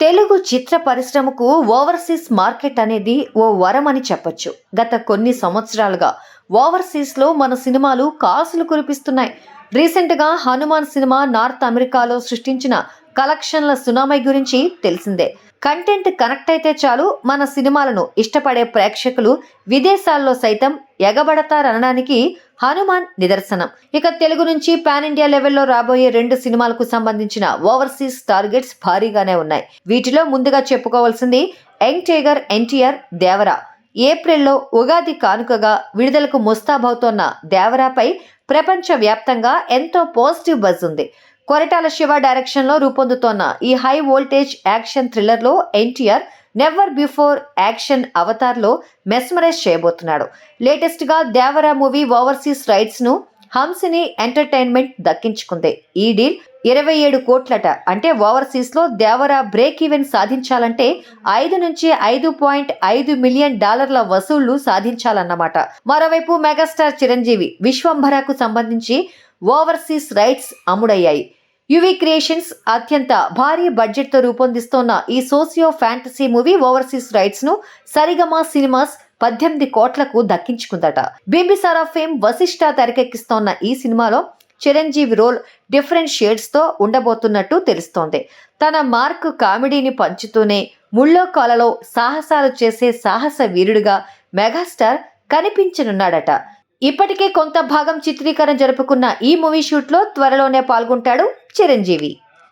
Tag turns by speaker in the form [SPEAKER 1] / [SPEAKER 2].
[SPEAKER 1] తెలుగు చిత్ర పరిశ్రమకు overseas market అనేది ఓ వరం అని చెప్పొచ్చు. గత కొన్ని సంవత్సరాలుగా ఓవర్సీస్లో మన సినిమాలు కాసులు కురిపిస్తున్నాయి. రీసెంట్గా హనుమాన్ సినిమా నార్త్ అమెరికాలో సృష్టించిన కలెక్షన్ల సునామీ గురించి తెలిసిందే. కంటెంట్ కనెక్ట్ అయితే చాలు మన సినిమాలను ఇష్టపడే ప్రేక్షకులు విదేశాల్లో సైతం ఎగబడతారనడానికి హనుమాన్ నిదర్శనం. ఇక తెలుగు నుంచి పాన్ ఇండియా లెవెల్లో రాబోయే రెండు సినిమాలకు సంబంధించిన ఓవర్సీస్ టార్గెట్స్ భారీగానే ఉన్నాయి. వీటిలో ముందుగా చెప్పుకోవాల్సింది యంగ్ టైగర్ ఎన్టీఆర్ దేవరా. ఏప్రిల్లో ఉగాది కానుకగా విడుదలకు ముస్తాబవుతోన్న దేవరాపై ప్రపంచ వ్యాప్తంగా ఎంతో పాజిటివ్ బజ్ ఉంది. కొరటాల శివ డైరెక్షన్లో రూపొందుతోన్న ఈ హై వోల్టేజ్ యాక్షన్ థ్రిల్లర్లో ఎన్టీఆర్ నెవర్ బిఫోర్ యాక్షన్ అవతార్లో మెస్మరైజ్ చేయబోతున్నాడు. లేటెస్ట్గా దేవరా మూవీ ఓవర్సీస్ రైట్స్ను హంసిని ఎంటర్టైన్మెంట్ దక్కించుకుంది. ఈ డీల్ ఇరవై ఏడు కోట్లట. అంటే ఓవర్సీస్లో దేవరా బ్రేక్ ఈవెన్ సాధించాలంటే ఐదు నుంచి ఐదు పాయింట్ ఐదు మిలియన్ డాలర్ల వసూళ్ళు సాధించాలన్నమాట. మరోవైపు మెగాస్టార్ చిరంజీవి విశ్వంభరాకు సంబంధించి ఓవర్సీస్ రైట్స్ అమ్ముడయ్యాయి. యువి క్రియేషన్స్ అత్యంత భారీ బడ్జెట్తో రూపొందిస్తోన్న ఈ సోసియో ఫ్యాంటసీ మూవీ ఓవర్సీస్ రైట్స్ను సరిగమా సినిమాస్ పద్దెనిమిది కోట్లకు దక్కించుకుందట. బింబిసారా ఫేమ్ వశిష్ట తెరకెక్కిస్తోన్న ఈ సినిమాలో చిరంజీవి రోల్ డిఫరెంట్ షేడ్స్తో ఉండబోతున్నట్టు తెలుస్తోంది. తన మార్క్ కామెడీని పంచుతూనే ముళ్ళో కాలలో సాహసాలు చేసే సాహస వీరుడిగా మెగాస్టార్ కనిపించనున్నాడట. ఇప్పటికే కొంత భాగం చిత్రీకరణ జరుపుకున్న ఈ మూవీ షూట్లో త్వరలోనే పాల్గొంటాడు చిరంజీవి.